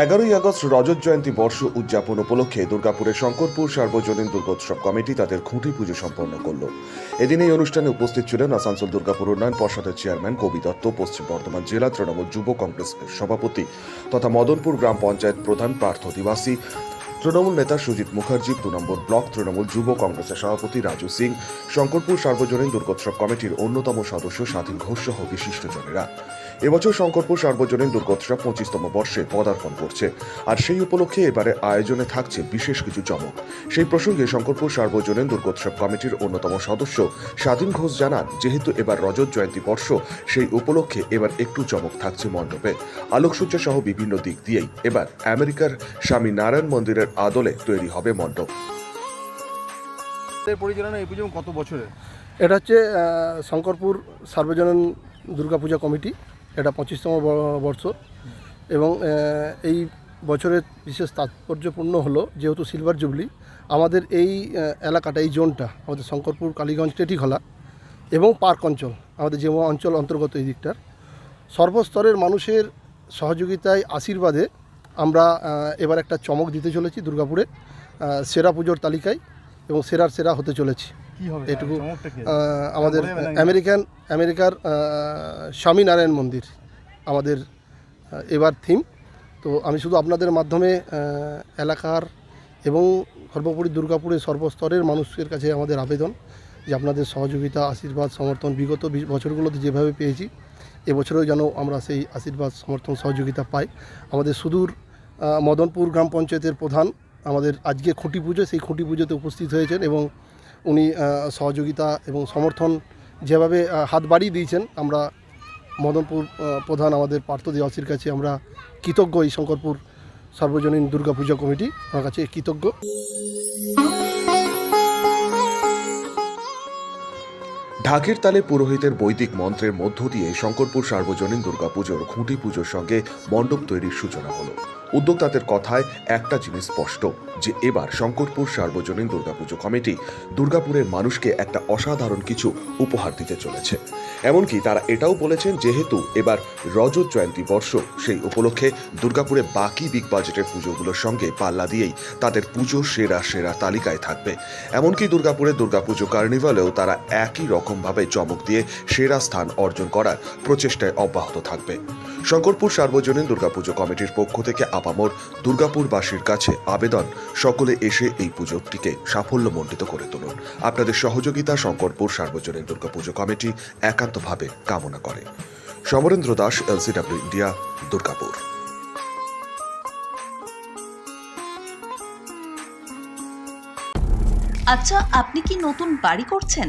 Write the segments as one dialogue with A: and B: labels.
A: এগারোই আগস্ট রজত জয়ন্তী বর্ষ উদযাপন উপলক্ষে দুর্গাপুরের শঙ্করপুর সার্বজনীন দুর্গোৎসব কমিটি তাদের খুঁটি পুজো সম্পন্ন করল। এদিন এই অনুষ্ঠানে উপস্থিত ছিলেন আসানসোল দুর্গাপুর উন্নয়ন পর্ষদের চেয়ারম্যান কবি দত্ত, পশ্চিম বর্ধমান জেলা তৃণমূল যুব কংগ্রেসের সভাপতি তথা মদনপুর গ্রাম পঞ্চায়েত প্রধান পার্থ দিবাসী, তৃণমূল নেতা সুজিত মুখার্জি, দু নম্বর ব্লক তৃণমূল যুব কংগ্রেসের সভাপতি রাজু সিং, শঙ্করপুর সার্বজনীন দুর্গোৎসব কমিটির অন্যতম সদস্য স্বাধীন ঘোষ সহ বিশিষ্টজনেরা। এবছর শঙ্করপুর সার্বজনীন দুর্গোৎসব পঁচিশতম বর্ষে পদার্পণ করছে। আর সেই উপলক্ষে এবারে আয়োজনে থাকছে বিশেষ কিছু চমক। সেই প্রসঙ্গে শঙ্করপুর সার্বজনীন দুর্গোৎসব কমিটির অন্যতম সদস্য স্বাধীন ঘোষ জানান যেহেতু এবার রজত জয়ন্তী বর্ষ সেই উপলক্ষে এবার একটু চমক থাকছে মণ্ডপে। আলোকসজ্জা সহ বিভিন্ন দিক দিয়েই এবার আমেরিকার স্বামী নারায়ণ মন্দিরের আদলে তৈরি হবে মণ্ডপ।
B: পরিচালনা এই পুজো কত বছরের?
C: এটা হচ্ছে শঙ্করপুর সার্বজনীন দুর্গাপূজা কমিটি। এটা পঁচিশতম বর্ষ এবং এই বছরের বিশেষ তাৎপর্যপূর্ণ হলো, যেহেতু সিলভার জুবলি, আমাদের এই এলাকাটা, এই জোনটা, আমাদের শঙ্করপুর, কালীগঞ্জ, টেটিখলা এবং পার্ক অঞ্চল, আমাদের যে অঞ্চল অন্তর্গত এই দিকটার, সর্বস্তরের মানুষের সহযোগিতায়, আশীর্বাদে আমরা এবার একটা চমক দিতে চলেছি দুর্গাপুরে সেরা পুজোর তালিকায় এবং সেরার সেরা হতে চলেছি। এটুকু
B: কি
C: আমাদের আমেরিকান আমেরিকার স্বামীনারায়ণ মন্দির আমাদের এবার থিম তো আমি শুধু আপনাদের মাধ্যমে এলাকার এবং সর্বোপরি দুর্গাপুরের সর্বস্তরের মানুষের কাছে আমাদের আবেদন যে আপনাদের সহযোগিতা আশীর্বাদ সমর্থন বিগত বিশ বছরগুলোতে যেভাবে পেয়েছি এবছরেও যেন আমরা সেই আশীর্বাদ সমর্থন সহযোগিতা পাই। আমাদের সুদূর মদনপুর গ্রাম পঞ্চায়েতের প্রধান আমাদের আজকে খুঁটি পুজো সেই খুঁটি পুজোতে উপস্থিত হয়েছেন এবং উনি সহযোগিতা এবং সমর্থন যেভাবে হাত বাড়িয়ে দিয়েছেন, আমরা মদনপুর প্রধান আমাদের পার্থ দেওয়াসির কাছে আমরা কৃতজ্ঞ এই শঙ্করপুর সর্বজনীন দুর্গাপূজা কমিটি, আমার কাছে কৃতজ্ঞ।
A: ঢাকের তালে পুরোহিতের বৈদিক মন্ত্রের মধ্য দিয়ে শঙ্করপুর সার্বজনীন দুর্গাপুজোর খুঁটি পুজোর সঙ্গে মণ্ডপ তৈরির সূচনা হলো। উদ্যোক্তাদের কথায় একটা জিনিস স্পষ্ট, যে এবার শঙ্করপুর সার্বজনীন দুর্গাপুজো কমিটি দুর্গাপুরের মানুষকে একটা অসাধারণ কিছু উপহার দিতে চলেছে। এমনকি তারা এটাও বলেছেন, যেহেতু এবার রজত জয়ন্তী বর্ষ, সেই উপলক্ষে দুর্গাপুরে বাকি বিগ বাজেটের পুজোগুলোর সঙ্গে পাল্লা দিয়েই তাদের পুজো সেরা সেরা তালিকায় থাকবে। এমনকি দুর্গাপুরের দুর্গাপুজো কার্নিভালেও তারা একই রকমভাবে চমক দিয়ে সেরা স্থান অর্জন করার প্রচেষ্টায় অব্যাহত থাকবে। শঙ্করপুর সার্বজনীন দুর্গাপুজো কমিটির পক্ষ থেকে আপামর দুর্গাপুরবাসীর কাছে আবেদন। সকলে এসে এই পুজোটিকে সাফল্যমণ্ডিত করে তুলুন। আপনাদের সহযোগিতা শঙ্করপুর সার্বজনীন দুর্গাপুজো কমিটি একান্তভাবে কামনা করে। Samarendra Das, L C W India, Durgapur.
D: আচ্ছা আপনি কি নতুন বাড়ি করছেন?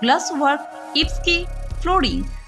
D: glass work इप्स की फ्लोरिंग